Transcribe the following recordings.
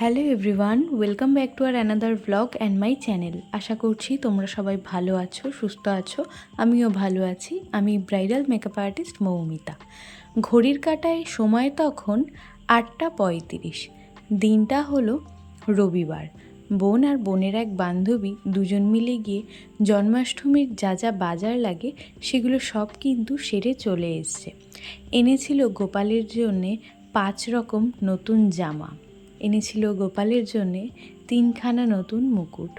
Hello everyone welcome back to our another blog and my channel আশা করছি তোমরা সবাই ভালো আছো, সুস্থ আছো। আমিও ভালো আছি। আমি ব্রাইডাল মেকআপ আর্টিস্ট মৌমিতা। ঘড়ির কাটায় সময় তখন আটটা পঁয়ত্রিশ। দিনটা হলো রবিবার। বোন আর বোনের এক বান্ধবী দুজন মিলে গিয়ে জন্মাষ্টমীর যা যা বাজার লাগে সেগুলো সব কিন্তু সেরে চলে এসছে। এনেছিল গোপালের জন্যে পাঁচ রকম নতুন জামা। এনেছিল গোপালের জন্যে তিনখানা নতুন মুকুট।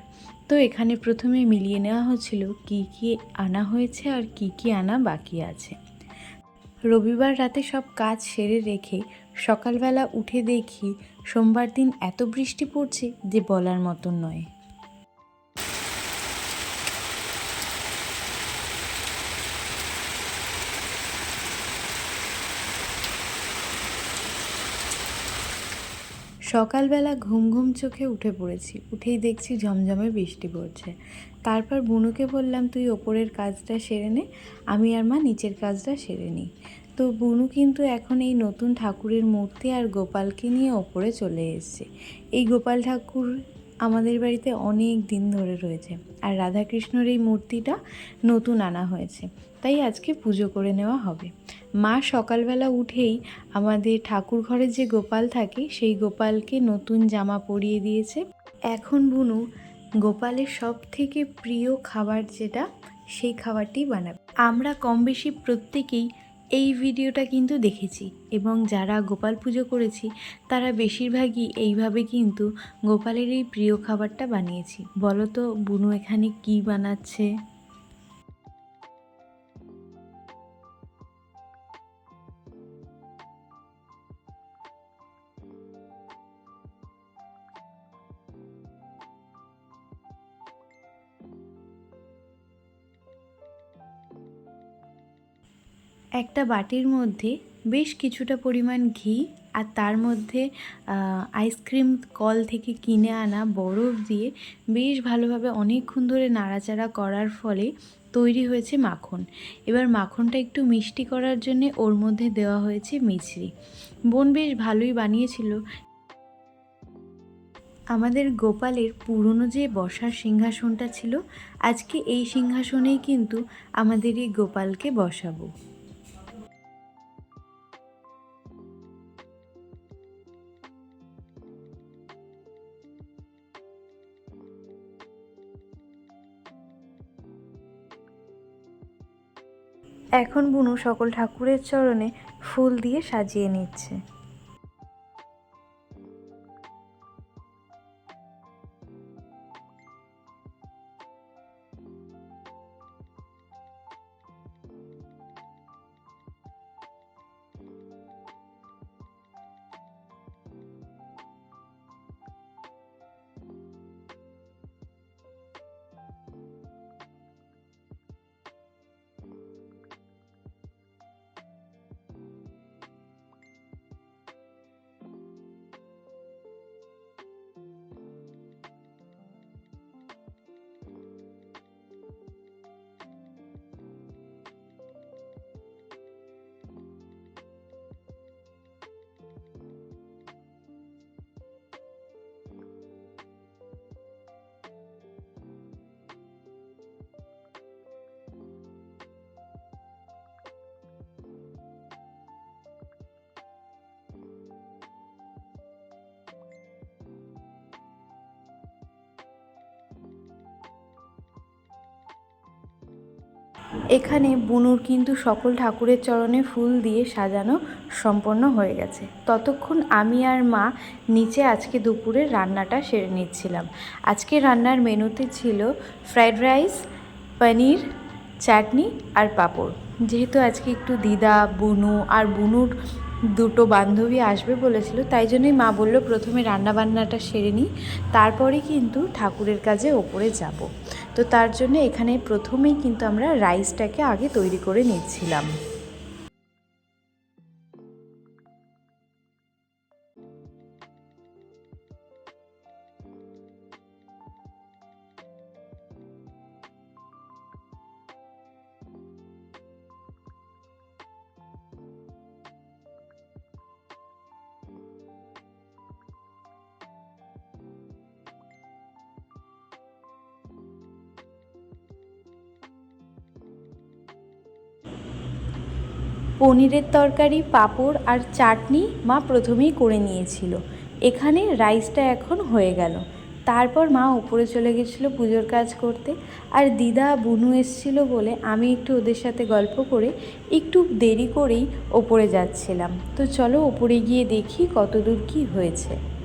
তো এখানে প্রথমে মিলিয়ে নেওয়া হচ্ছিল কি কি আনা হয়েছে আর কি কি আনা বাকি আছে। রবিবার রাতে সব কাজ সেরে রেখে সকালবেলা উঠে দেখি সোমবার দিন এত বৃষ্টি পড়ছে যে বলার মতন নয়। সকালবেলা ঘুম ঘুম চোখে উঠে পড়েছি। উঠেই দেখছি ঝমঝমে বৃষ্টি পড়ছে। তারপর বুনুকে বললাম, তুই ওপরের কাজটা সেরে নে, আমি আর মা নিচের কাজটা সেরে নিই। তো বুনু কিন্তু এখন এই নতুন ঠাকুরের মূর্তি আর গোপালকে নিয়ে ওপরে চলে এসছে। এই গোপাল ঠাকুর আমাদের বাড়িতে অনেক দিন ধরে রয়েছে আর রাধাকৃষ্ণর এই মূর্তিটা নতুন আনা হয়েছে। তাই আজকে পুজো করে নেওয়া হবে। মা সকালবেলা উঠেই আমাদের ঠাকুর ঘরে যে গোপাল থাকে, সেই গোপালকে নতুন জামা পরিয়ে দিয়েছে। এখন বুনু গোপালের সব থেকে প্রিয় খাবার যেটা, সেই খাবারটি বানাবে। আমরা কম বেশি প্রত্যেকেই এই ভিডিওটা কিন্তু দেখেছি এবং যারা গোপাল পুজো করেছি, তারা বেশিরভাগই এইভাবে কিন্তু গোপালের এই প্রিয় খাবারটা বানিয়েছি। বলো তো, বুনু এখানে কি বানাচ্ছে? একটা বাটির মধ্যে বেশ কিছুটা পরিমাণ ঘি আর তার মধ্যে আইসক্রিম কল থেকে কিনে আনা বরফ দিয়ে বেশ ভালোভাবে অনেকক্ষণ ধরে নাড়াচাড়া করার ফলে তৈরি হয়েছে মাখন। এবার মাখনটা একটু মিষ্টি করার জন্য ওর মধ্যে দেওয়া হয়েছে মিছরি। বোন বেশ ভালোই বানিয়েছিল। আমাদের গোপালের পুরনো যে বসার সিংহাসনটা ছিল, আজকে এই সিংহাসনেই কিন্তু আমাদের এই গোপালকে বসাবো। এখন বুনু সকল ঠাকুরের চরণে ফুল দিয়ে সাজিয়ে নিচ্ছে। এখানে বুনুর কিন্তু সকল ঠাকুরের চরণে ফুল দিয়ে সাজানো সম্পন্ন হয়ে গেছে। ততক্ষণ আমি আর মা নিচে আজকে দুপুরে রান্নাটা সেরে নিচ্ছিলাম। আজকে রান্নার মেনুতে ছিল ফ্রাইড রাইস, পনির, চাটনি আর পাঁপড়। যেহেতু আজকে একটু দিদা, বুনু আর বুনুর দুটো বান্ধবী আসবে বলেছিল, তাই জন্যই মা বলল প্রথমে রান্নাবান্নাটা সেরে নিই, তারপরে কিন্তু ঠাকুরের কাজে ওপরে যাব। তো তার জন্য এখানে প্রথমেই কিন্তু আমরা রাইসটাকে আগে তৈরি করে নিচ্ছিলাম। পনিরের তরকারি, পাঁপড় আর চাটনি মা প্রথমেই করে নিয়েছিল। এখানে রাইসটা এখন হয়ে গেল। তারপর মা উপরে চলে গেছিল পুজোর কাজ করতে। আর দিদা বুনু এসছিল বলে আমি একটু ওদের সাথে গল্প করে একটু দেরি করেই ওপরে যাচ্ছিলাম। তো চলো ওপরে গিয়ে দেখি কতদূর কী হয়েছে।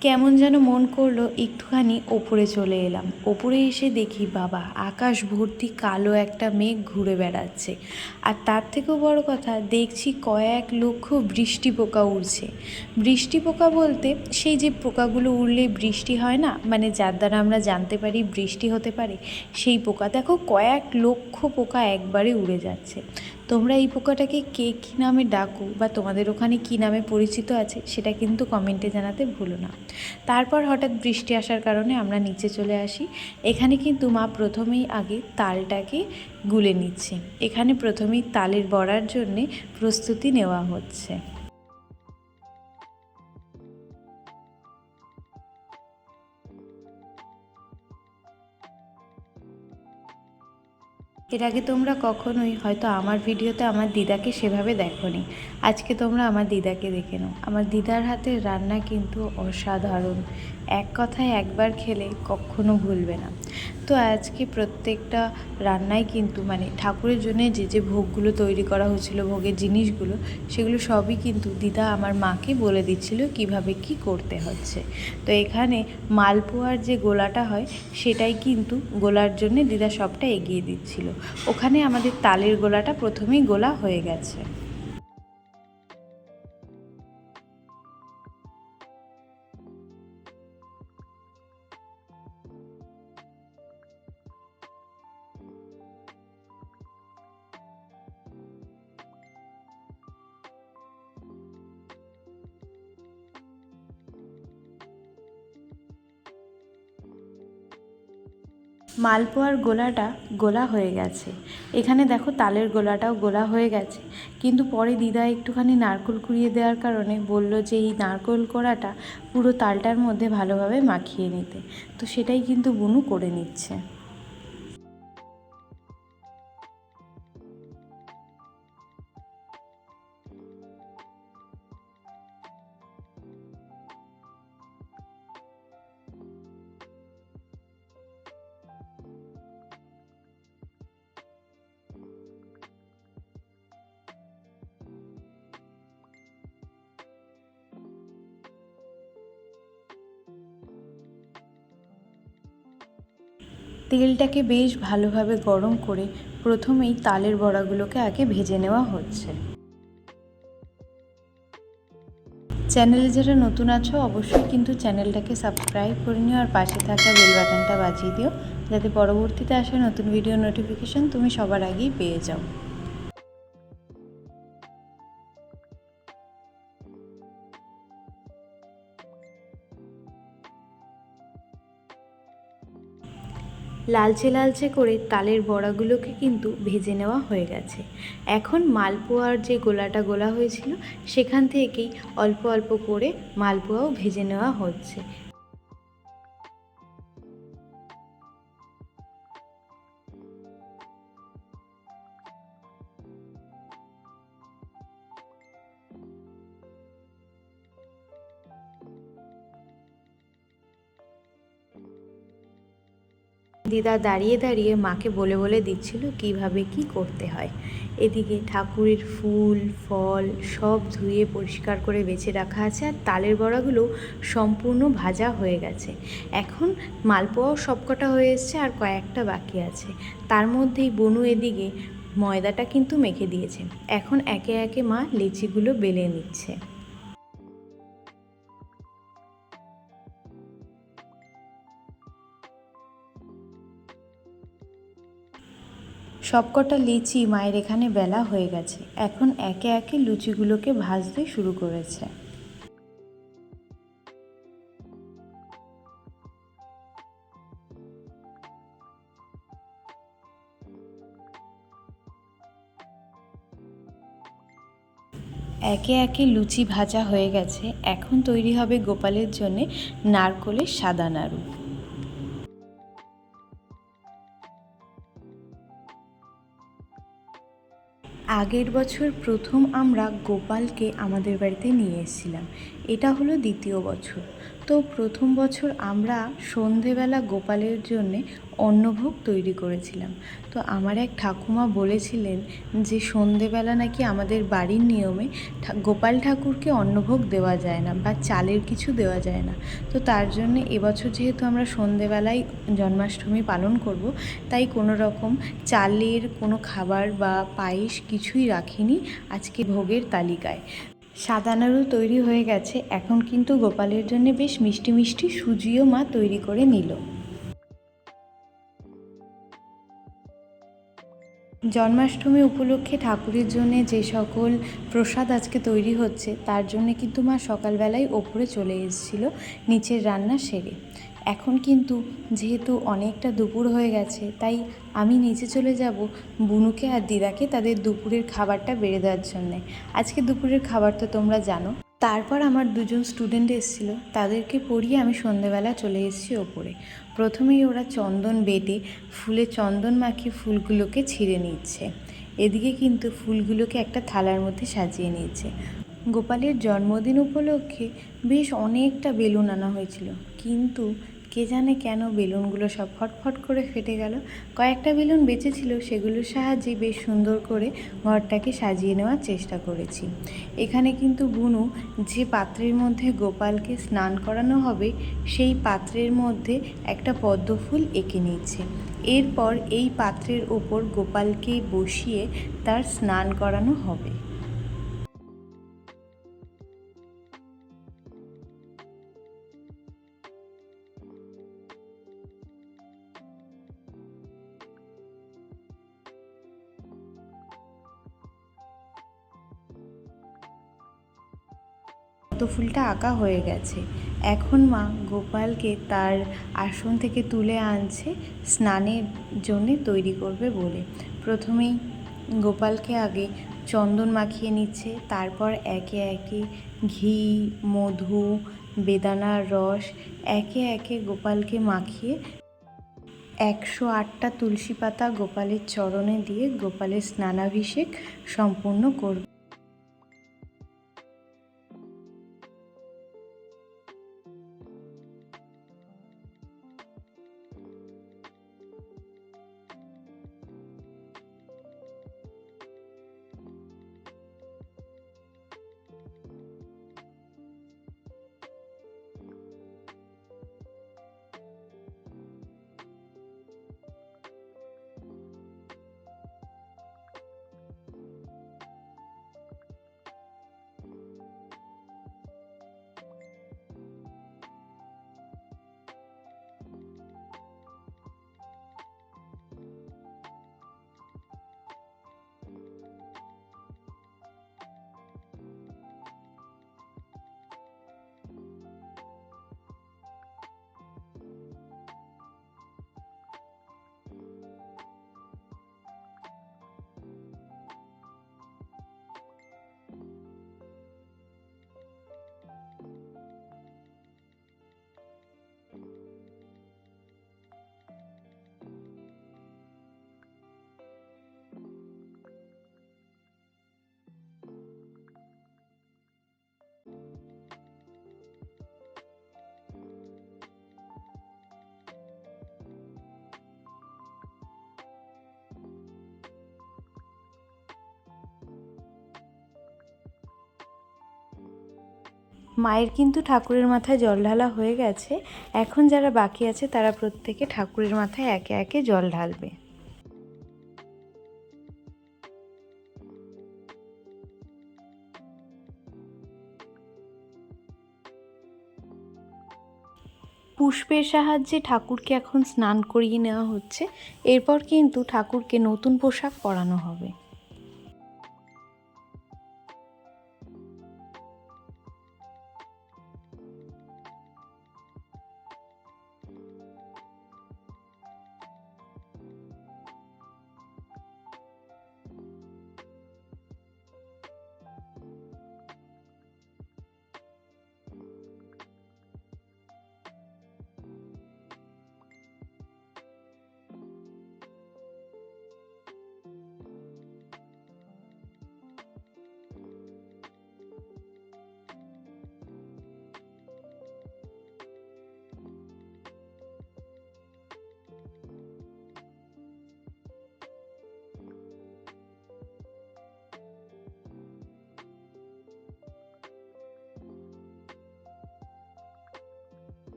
কেমন যেন মন করল একটুখানি ওপরে চলে এলাম। ওপরে এসে দেখি, বাবা, আকাশ ভর্তি কালো একটা মেঘ ঘুরে বেড়াচ্ছে। আর তার থেকেও বড় কথা, দেখছি কয়েক লক্ষ বৃষ্টি পোকা উড়ছে। বৃষ্টি পোকা বলতে সেই যে পোকাগুলো উড়লে বৃষ্টি হয় না? মানে যার দ্বারা আমরা জানতে পারি বৃষ্টি হতে পারে, সেই পোকা। দেখো, কয়েক লক্ষ পোকা একবারে উড়ে যাচ্ছে। তোমরা এই পোকাটাকে কে কী নামে ডাকো বা তোমাদের ওখানে কী নামে পরিচিত আছে, সেটা কিন্তু কমেন্টে জানাতে ভুলো না। তারপর হঠাৎ বৃষ্টি আসার কারণে আমরা নিচে চলে আসি। এখানে কিন্তু মা প্রথমেই আগে তালটাকে গুলে নিচ্ছে। এখানে প্রথমেই তালের বড়ার জন্যে প্রস্তুতি নেওয়া হচ্ছে। এর আগে তোমরা কখনোই হয়তো আমার ভিডিওতে আমার দিদাকে সেভাবে দেখোনি। আজকে তোমরা আমার দিদাকে দেখে নাও। আমার দিদার হাতের রান্না কিন্তু অসাধারণ। এক কথায় একবার খেলে কখনো ভুলবে না। তো আজকে প্রত্যেকটা রান্নাই কিন্তু মানে ঠাকুরের জন্য যে যে ভোগগুলো তৈরি করা হয়েছিল ভোগের জিনিসগুলো, সেগুলো সবই কিন্তু দিদা আমার মাকে বলে দিচ্ছিল কীভাবে কি করতে হচ্ছে। তো এখানে মালপোয়ার যে গোলাটা হয়, সেটাই কিন্তু গোলার জন্য দিদা সবটা এগিয়ে দিচ্ছিল। ওখানে আমাদের তালের গোলাটা প্রথমেই গোলা হয়ে গেছে। মালপোয়ার গোলাটা গোলা হয়ে গেছে। এখানে দেখো তালের গোলাটাও গোলা হয়ে গেছে। কিন্তু পরে দিদা একটুখানি নারকোল কুড়িয়ে দেওয়ার কারণে বলল যে এই নারকোল কোড়াটা পুরো তালটার মধ্যে ভালোভাবে মাখিয়ে নিতে। তো সেটাই কিন্তু বুনু করে নিচ্ছে। তেলটাকে বেশ ভালোভাবে গরম করে প্রথমেই তালের বড়াগুলোকে আগে ভেজে নেওয়া হচ্ছে। চ্যানেলে যারা নতুন আছো, অবশ্যই কিন্তু চ্যানেলটাকে সাবস্ক্রাইব করে নিও আর পাশে থাকা বেল বাটনটা বাজিয়ে দিও, যাতে পরবর্তীতে আসা নতুন ভিডিও নোটিফিকেশন তুমি সবার আগেই পেয়ে যাও। লালচে লালচে করে তালের বড়াগুলোকে কিন্তু ভেজে নেওয়া হয়ে গেছে। এখন মালপোয়ার যে গোলাটা গোলা হয়েছিল, সেখান থেকেই অল্প অল্প করে মালপোয়াও ভেজে নেওয়া হচ্ছে। দিদা দাঁড়িয়ে দাঁড়িয়ে মাকে বলে বলে দিচ্ছিল কীভাবে কি করতে হয়। এদিকে ঠাকুরের ফুল, ফল সব ধুয়ে পরিষ্কার করে বেছে রাখা আছে আর তালের বড়াগুলো সম্পূর্ণ ভাজা হয়ে গেছে। এখন মালপোয়াও সবকটা হয়ে এসছে আর কয়েকটা বাকি আছে। তার মধ্যেই বনু এদিকে ময়দাটা কিন্তু মেখে দিয়েছে। এখন একে একে মা লেচিগুলো বেলে নিচ্ছে। সবকটা লিচি মায়ের এখানে বেলা হয়ে গেছে। এখন একে একে লুচিগুলোকে ভাজতে শুরু করেছে। একে একে লুচি ভাজা হয়ে গেছে। এখন তৈরি হবে গোপালের জন্যে নারকোলের সাদা নাড়ু। আগের বছর প্রথম আমরা গোপালকে আমাদের বাড়িতে নিয়ে এসেছিলাম। এটা হলো দ্বিতীয় বছর। তো প্রথম বছর আমরা সন্ধেবেলা গোপালের জন্যে অন্নভোগ তৈরি করেছিলাম। তো আমার এক ঠাকুমা বলেছিলেন যে সন্ধেবেলা নাকি আমাদের বাড়ির নিয়মে গোপাল ঠাকুরকে অন্নভোগ দেওয়া যায় না বা চালের কিছু দেওয়া যায় না। তো তার জন্য এবছর যেহেতু আমরা সন্ধেবেলায় জন্মাষ্টমী পালন করব, তাই কোনো রকম চালের কোনো খাবার বা পায়েস কিছুই রাখিনি আজকে ভোগের তালিকায়। সাদা নাড়ু তৈরি হয়ে গেছে। এখন কিন্তু গোপালের জন্য বেশ মিষ্টি মিষ্টি সুজিও মা তৈরি করে নিল। জন্মাষ্টমী উপলক্ষে ঠাকুরের জন্য যে সকল প্রসাদ আজকে তৈরি হচ্ছে, তার জন্য কিন্তু মা সকালবেলায় ওপরে চলে এসেছিল, নিচের রান্না সেরে। এখন কিন্তু যেহেতু অনেকটা দুপুর হয়ে গেছে, তাই আমি নিচে চলে যাব বুনুকে আর দিদাকে তাদের দুপুরের খাবারটা বেড়ে দেওয়ার জন্যে। আজকে দুপুরের খাবার তো তোমরা জানো। তারপর আমার দুজন স্টুডেন্ট এসেছিল, তাদেরকে পড়িয়ে আমি সন্ধেবেলা চলে এসেছি ওপরে। প্রথমেই ওরা চন্দন বেটে ফুলে চন্দন মাখিয়ে ফুলগুলোকে ছিঁড়ে নিচ্ছে। এদিকে কিন্তু ফুলগুলোকে একটা থালার মধ্যে সাজিয়ে নিয়েছে। গোপালের জন্মদিন উপলক্ষে বেশ অনেকটা বেলুন আনা হয়েছিল। কিন্তু কে জানে কেন বেলুনগুলো সব ফটফট করে ফেটে গেল। কয়েকটা বেলুন বেঁচে ছিল সেগুলোর সাহায্যে বেশ সুন্দর করে ঘরটাকে সাজিয়ে নেওয়ার চেষ্টা করেছি। এখানে কিন্তু বুনু যে পাত্রের মধ্যে গোপালকে স্নান করানো হবে, সেই পাত্রের মধ্যে একটা পদ্ম ফুল এঁকে নিচ্ছে। এরপর এই পাত্রের ওপর গোপালকে বসিয়ে তার স্নান করানো হবে। পদ্ম ফুলটা আঁকা হয়ে গেছে। এখন মা গোপালকে তার আসন থেকে তুলে আনছে, স্নানের জন্যে তৈরি করবে বলে। প্রথমেই গোপালকে আগে চন্দন মাখিয়ে নিচ্ছে, তারপর একে একে ঘি, মধু, বেদানার রস, একে একে গোপালকে মাখিয়ে একশো আটটা তুলসী পাতা গোপালের চরণে দিয়ে গোপালের স্নানাভিষেক সম্পূর্ণ করবে। মায়ের কিন্তু ঠাকুরের মাথায় জল ঢালা হয়ে গেছে। এখন যারা বাকি আছে, তারা প্রত্যেকে ঠাকুরের মাথায় একে একে জল ঢালবে। পুষ্পের সাহায্যে ঠাকুরকে এখন স্নান করিয়ে নেওয়া হচ্ছে। এরপর কিন্তু ঠাকুরকে নতুন পোশাক পরানো হবে।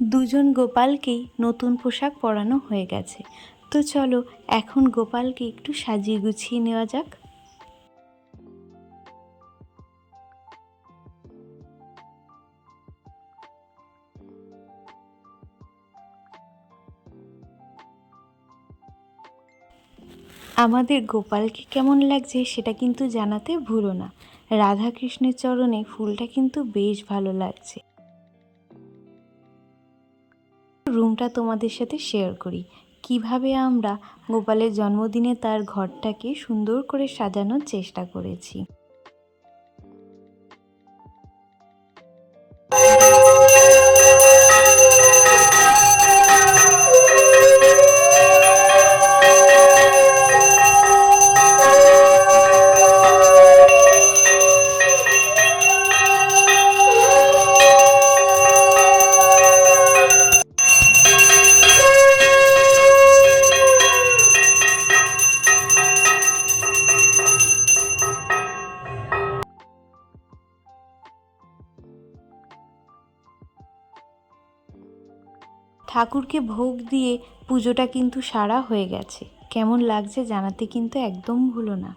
দুজন গোপালকেই নতুন পোশাক পরানো হয়ে গেছে। তো চলো, এখন গোপালকে একটু সাজিয়ে গুছিয়ে নেওয়া যাক। আমাদের গোপালকে কেমন লাগছে সেটা কিন্তু জানাতে ভুলো না। রাধাকৃষ্ণের চরণে ফুলটা কিন্তু বেশ ভালো লাগছে। রুমটা তোমাদের সাথে শেয়ার করি। কীভাবে আমরা গোপালের জন্মদিনে তার ঘরটাকে সুন্দর করে সাজানোর চেষ্টা করেছি। ঠাকুরকে ভোগ দিয়ে পুজোটা কিন্তু সারা হয়ে গেছে। কেমন লাগছে জানাতে কিন্তু একদম ভুলো না।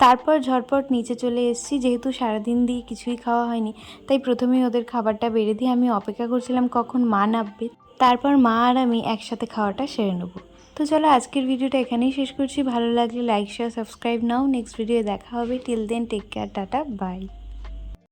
তারপর ঝটপট নিচে চলে এসেছি, যেহেতু সারাদিন দিয়ে কিছুই খাওয়া হয়নি, তাই প্রথমেই ওদের খাবারটা বেড়ে দিয়ে আমি অপেক্ষা করছিলাম কখন মা নামবে। তারপর মা আর আমি একসাথে খাওয়াটা সেরে নেব। তো চলো আজকের ভিডিওটা এখানেই শেষ করছি। ভালো লাগলে like share subscribe now next video দেখা হবে। Till then take care tata bye